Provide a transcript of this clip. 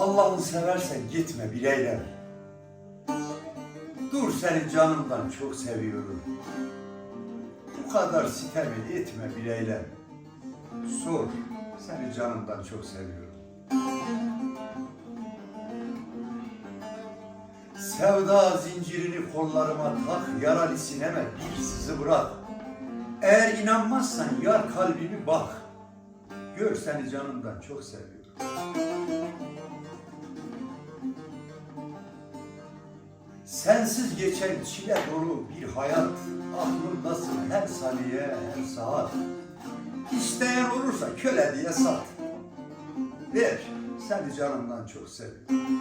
Allah'ını seversen gitme bileyle. Dur seni canımdan çok seviyorum. Bu kadar sitemi etme bileyle. Sor, seni canımdan çok seviyorum. Sevda zincirini kollarıma tak, yaralı sineme bir sızı bırak. Eğer inanmazsan yar kalbimi bak. Gör seni canımdan çok seviyorum. Sensiz geçen çile dolu bir hayat. Aklımdasın her saniye her saat. İsteyen olursa köle diye sat. Ver seni canımdan çok seviyorum